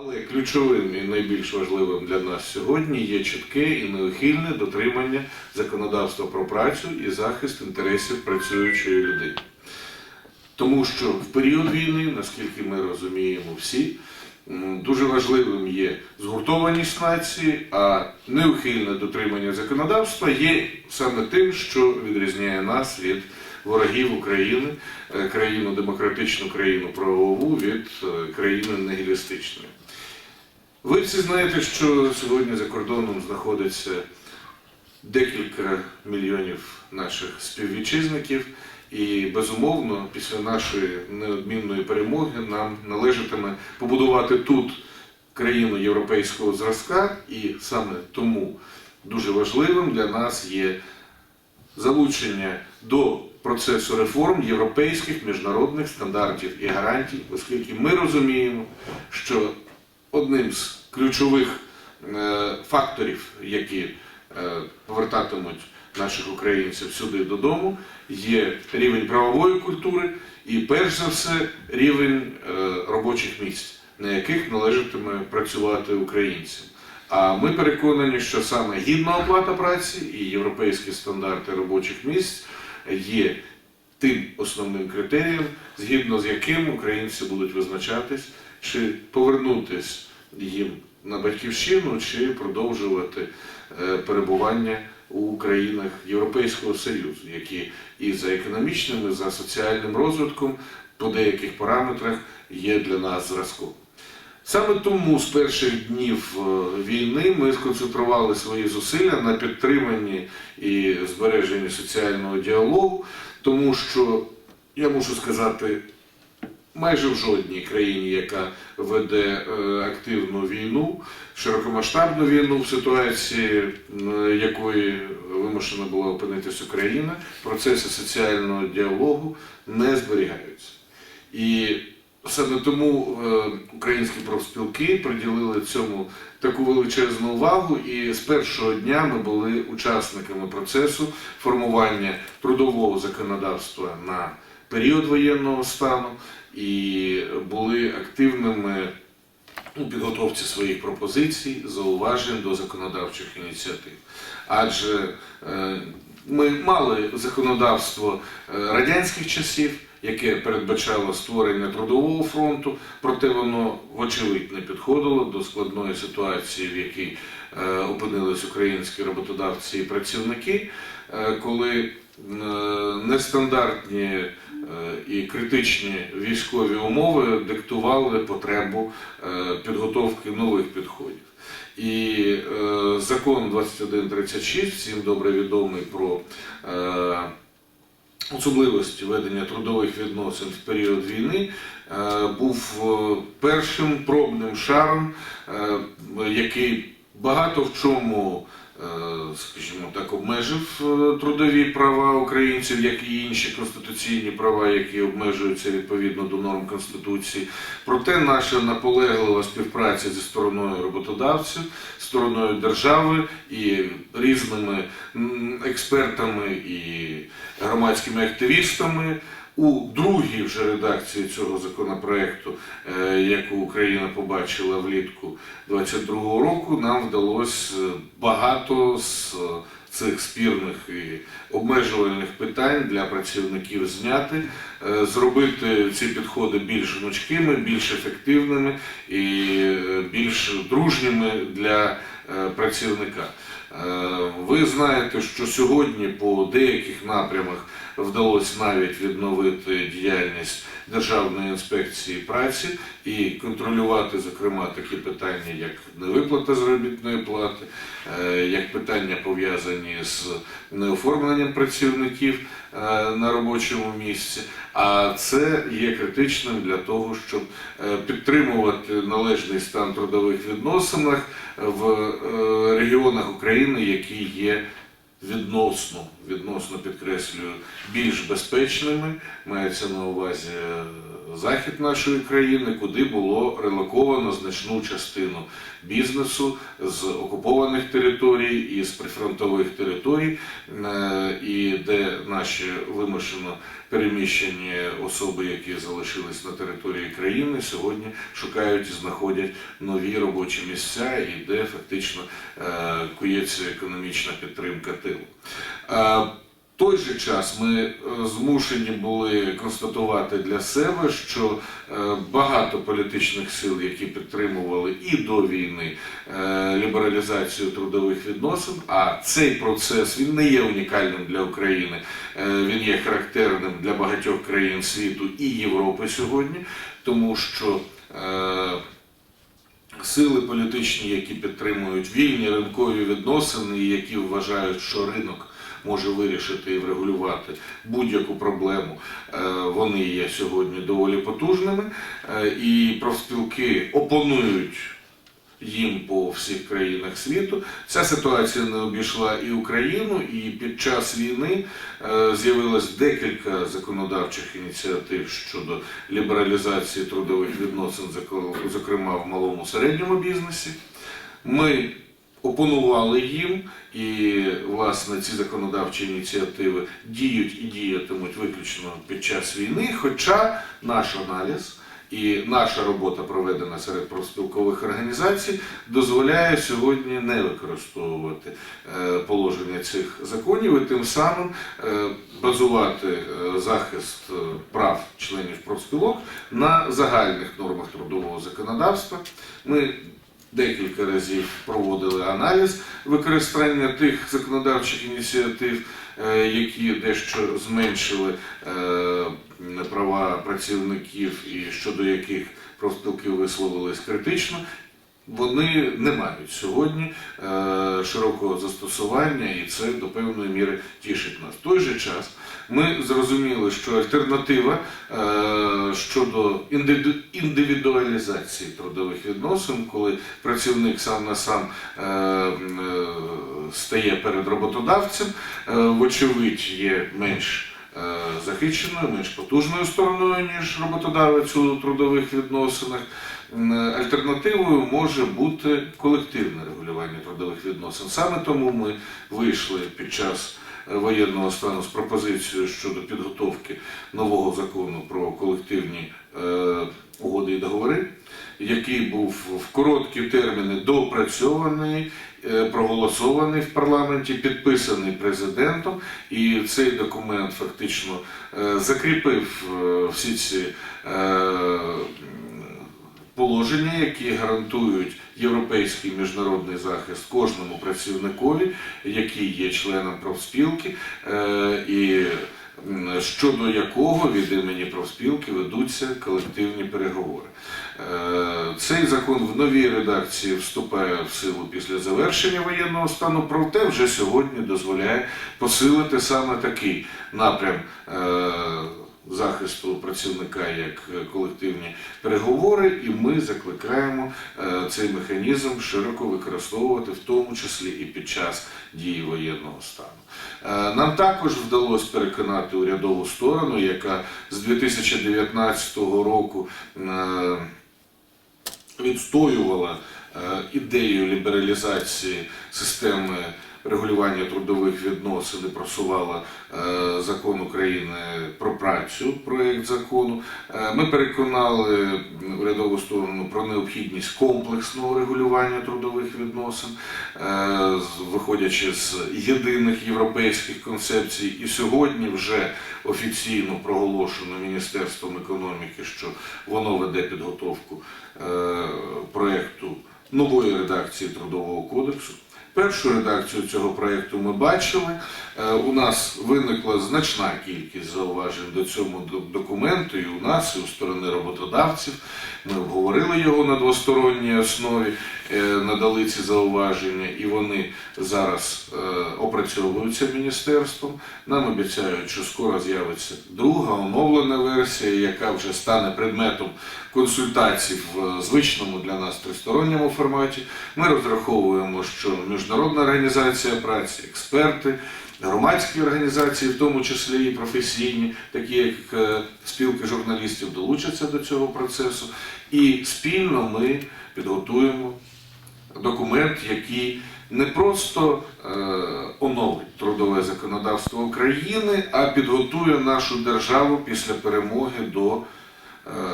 Але ключовим і найбільш важливим для нас сьогодні є чітке і неухильне дотримання законодавства про працю і захист інтересів працюючої людини. Тому що в період війни, наскільки ми розуміємо всі, дуже важливим є згуртованість нації, а неухильне дотримання законодавства є саме тим, що відрізняє нас від ворогів України, е, країну демократичну, країну правову від е, країни нігілістичної. Ви всі знаєте, що сьогодні за кордоном знаходиться декілька мільйонів наших співвітчизників, і безумовно, після нашої неодмінної перемоги нам належатиме побудувати тут країну європейського зразка, і саме тому дуже важливим для нас є залучення до процесу реформ європейських міжнародних стандартів і гарантій, оскільки ми розуміємо, що одним з ключових е, факторів, які е, повертатимуть наших українців сюди додому, є рівень правової культури і, перш за все, рівень е, робочих місць, на яких належатиме працювати українцям. А ми переконані, що саме гідна оплата праці і європейські стандарти робочих місць є тим основним критерієм, згідно з яким українці будуть визначатись, чи повернутись їм на батьківщину, чи продовжувати е, перебування у країнах Європейського Союзу, які і за економічним, і за соціальним розвитком по деяких параметрах є для нас зразком. Саме тому з перших днів е, війни ми сконцентрували свої зусилля на підтриманні і збереженні соціального діалогу, тому що я мушу сказати, майже в жодній країні, яка веде е, активну війну, широкомасштабну війну в ситуації, якої вимушена була опинитись Україна, процеси соціального діалогу не зберігаються. І Саме тому е, українські профспілки приділили цьому таку величезну увагу, і з першого дня ми були учасниками процесу формування трудового законодавства на період воєнного стану і були активними у підготовці своїх пропозицій, зауважень до законодавчих ініціатив. Адже е, ми мали законодавство е, радянських часів, яке передбачало створення трудового фронту, проте воно, вочевидь, не підходило до складної ситуації, в якій е, опинились українські роботодавці і працівники, е, коли е, нестандартні і критичні військові умови диктували потребу підготовки нових підходів. І закон 2136, всім добре відомий про е, особливості ведення трудових відносин в період війни, е, був е, першим пробним шаром, е, який багато в чому, скажімо так, обмежив е, трудові права українців, як і інші конституційні права, які обмежуються відповідно до норм Конституції. Проте наша наполеглива співпраця зі стороною роботодавців, стороною держави і різними експертами і громадськими активістами. У другій вже редакції цього законопроекту, е, яку Україна побачила влітку 22-го року, нам вдалося е, багато з е, цих спірних і обмежувальних питань для працівників зняти, зробити ці підходи більш гнучкими, більш ефективними і більш дружніми для працівника. Е, Ви знаєте, що сьогодні по деяких напрямах вдалося навіть відновити діяльність Державної інспекції праці і контролювати, зокрема, такі питання, як невиплата заробітної плати, е, як питання пов'язані з неоформленням працівників е, на робочому місці. А це є критичним для того, щоб е, підтримувати належний стан трудових відносинах в е, регіонах України, які є відносно, відносно підкреслюю, більш безпечними. Мається на увазі е, захід нашої країни, куди було релоковано значну частину бізнесу з окупованих територій і з прифронтових територій, е, і де наші вимушено переміщені особи, які залишились на території країни, сьогодні шукають і знаходять нові робочі місця, і де фактично е, кується економічна підтримка Е, В той же час ми е, змушені були констатувати для себе, що е, багато політичних сил, які підтримували і до війни е, лібералізацію трудових відносин, а цей процес він не є унікальним для України, він є характерним для багатьох країн світу і Європи сьогодні, тому що сили політичні, які підтримують вільні ринкові відносини, і які вважають, що ринок може вирішити і врегулювати будь-яку проблему, е, вони є сьогодні доволі потужними, е, і профспілки опонують. Їм по всіх країнах світу ця ситуація не обійшла і Україну, і під час війни е, з'явилось декілька законодавчих ініціатив щодо лібералізації трудових відносин, зокрема в малому середньому бізнесі. Ми опонували їм, і власне ці законодавчі ініціативи діють і діятимуть виключно під час війни. Хоча наш аналіз і наша робота, проведена серед профспілкових організацій, дозволяє сьогодні не використовувати е, положення цих законів і тим самим е, базувати е, захист прав членів профспілок на загальних нормах трудового законодавства. Ми декілька разів проводили аналіз використання тих законодавчих ініціатив, е, які дещо зменшили е, права працівників і щодо яких профспілки висловились критично. Вони не мають сьогодні е, широкого застосування, і це до певної міри тішить нас. В той же час ми зрозуміли, що альтернатива е, щодо індивіду- індивідуалізації трудових відносин, коли працівник сам на сам е, стає перед роботодавцем, вочевидь є менш захищеною, менш потужною стороною, ніж роботодавець у трудових відносинах. Альтернативою може бути колективне регулювання трудових відносин. Саме тому ми вийшли під час е, воєнного стану з пропозицією щодо підготовки нового закону про колективні е, угоди і договори, який був в короткі терміни доопрацьований, е, проголосований в парламенті, підписаний президентом, і цей документ фактично закріпив всі ці. Е, Положення, які гарантують європейський міжнародний захист кожному працівникові, який є членом профспілки, е, і щодо якого від імені профспілки ведуться колективні переговори. Е, Цей закон в новій редакції вступає в силу після завершення воєнного стану, проте вже сьогодні дозволяє посилити саме такий напрям. Захисту працівника як е, колективні переговори, і ми закликаємо е, цей механізм широко використовувати, в тому числі і під час дії воєнного стану. Е, Нам також вдалося переконати урядову сторону, яка з 2019 року відстоювала ідею лібералізації системи регулювання трудових відносин і просувала е, закон України про працю, проєкт закону. Е, Ми переконали урядову сторону про необхідність комплексного регулювання трудових відносин, е, виходячи з єдиних європейських концепцій. І сьогодні вже офіційно проголошено Міністерством економіки, що воно веде підготовку проєкту нової редакції Трудового кодексу. Першу редакцію цього проєкту ми бачили. Е, У нас виникла значна кількість зауважень до цього документу, і у нас, і у сторони роботодавців. Ми обговорили його на двосторонній основі, е, надали ці зауваження, і вони зараз е, опрацьовуються міністерством. Нам обіцяють, що скоро з'явиться друга оновлена версія, яка вже стане предметом консультацій в звичному для нас тристоронньому форматі. Ми розраховуємо, що між Міжнародна організація праці, експерти, громадські організації, в тому числі і професійні, такі як е, спілки журналістів, долучаться до цього процесу. І спільно ми підготуємо документ, який не просто е, оновить трудове законодавство України, а підготує нашу державу після перемоги до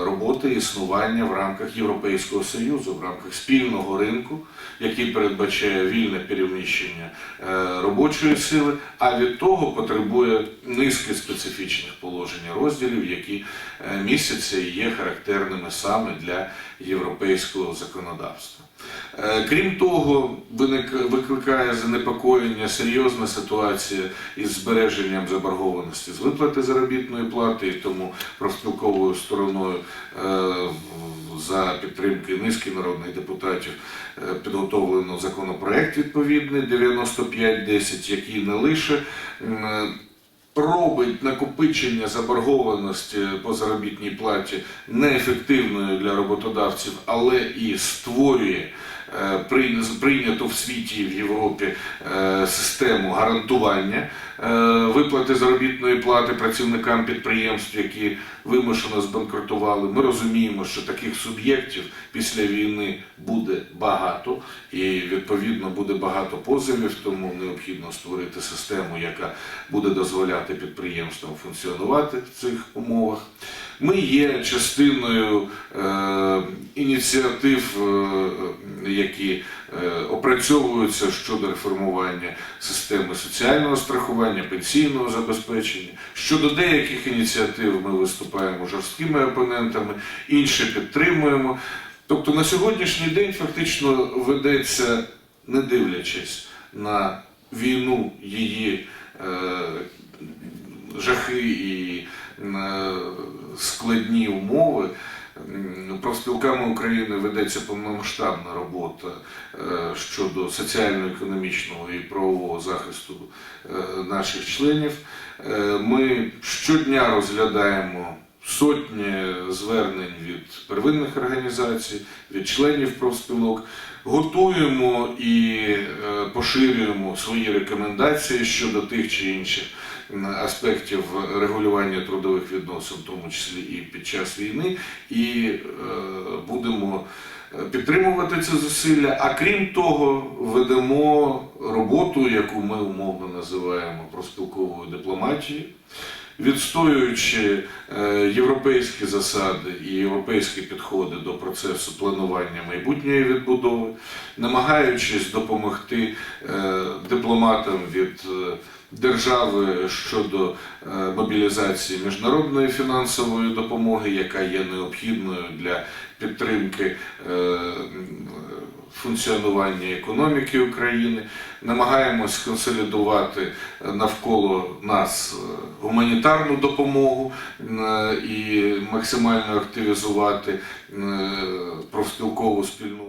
роботи існування в рамках Європейського Союзу, в рамках спільного ринку, який передбачає вільне переміщення е, робочої сили, а від того потребує низки специфічних положень розділів, які е, містяться і є характерними саме для європейського законодавства. Е, Крім того, викликає занепокоєння серйозна ситуація із збереженням заборгованості з виплати заробітної плати, і тому профспілковою стороною е, за підтримки низки народних депутатів е, підготовлено законопроект відповідний 9510, який не лише робить накопичення заборгованості по заробітній платі неефективною для роботодавців, але і створює е, прийня- прийняту в світі в Європі е, систему гарантування е, виплати заробітної плати працівникам підприємств, які вимушено збанкрутували. Ми розуміємо, що таких суб'єктів після війни буде багато, і відповідно буде багато позовів, тому необхідно створити систему, яка буде дозволяти підприємствам функціонувати в цих умовах. Ми є частиною е, ініціатив, е, які е, опрацьовуються щодо реформування системи соціального страхування, пенсійного забезпечення. Щодо деяких ініціатив ми виступаємо жорсткими опонентами, інші підтримуємо. Тобто на сьогоднішній день фактично ведеться, не дивлячись на війну, її е, жахи і е, складні умови. Профспілками України ведеться повномасштабна робота е, щодо соціально-економічного і правового захисту е, наших членів. Е, Ми щодня розглядаємо сотні звернень від первинних організацій, від членів профспілок. Готуємо і поширюємо свої рекомендації щодо тих чи інших аспектів регулювання трудових відносин, в тому числі і під час війни, і е, будемо е, підтримувати це зусилля. А крім того, ведемо роботу, яку ми умовно називаємо проспілковою дипломатією відстоюючи е, європейські засади і європейські підходи до процесу планування майбутньої відбудови, намагаючись допомогти дипломатам від держави щодо е, мобілізації міжнародної фінансової допомоги, яка є необхідною для підтримки е, функціонування економіки України, намагаємось консолідувати навколо нас е, гуманітарну допомогу і максимально активізувати профспілкову спільноту.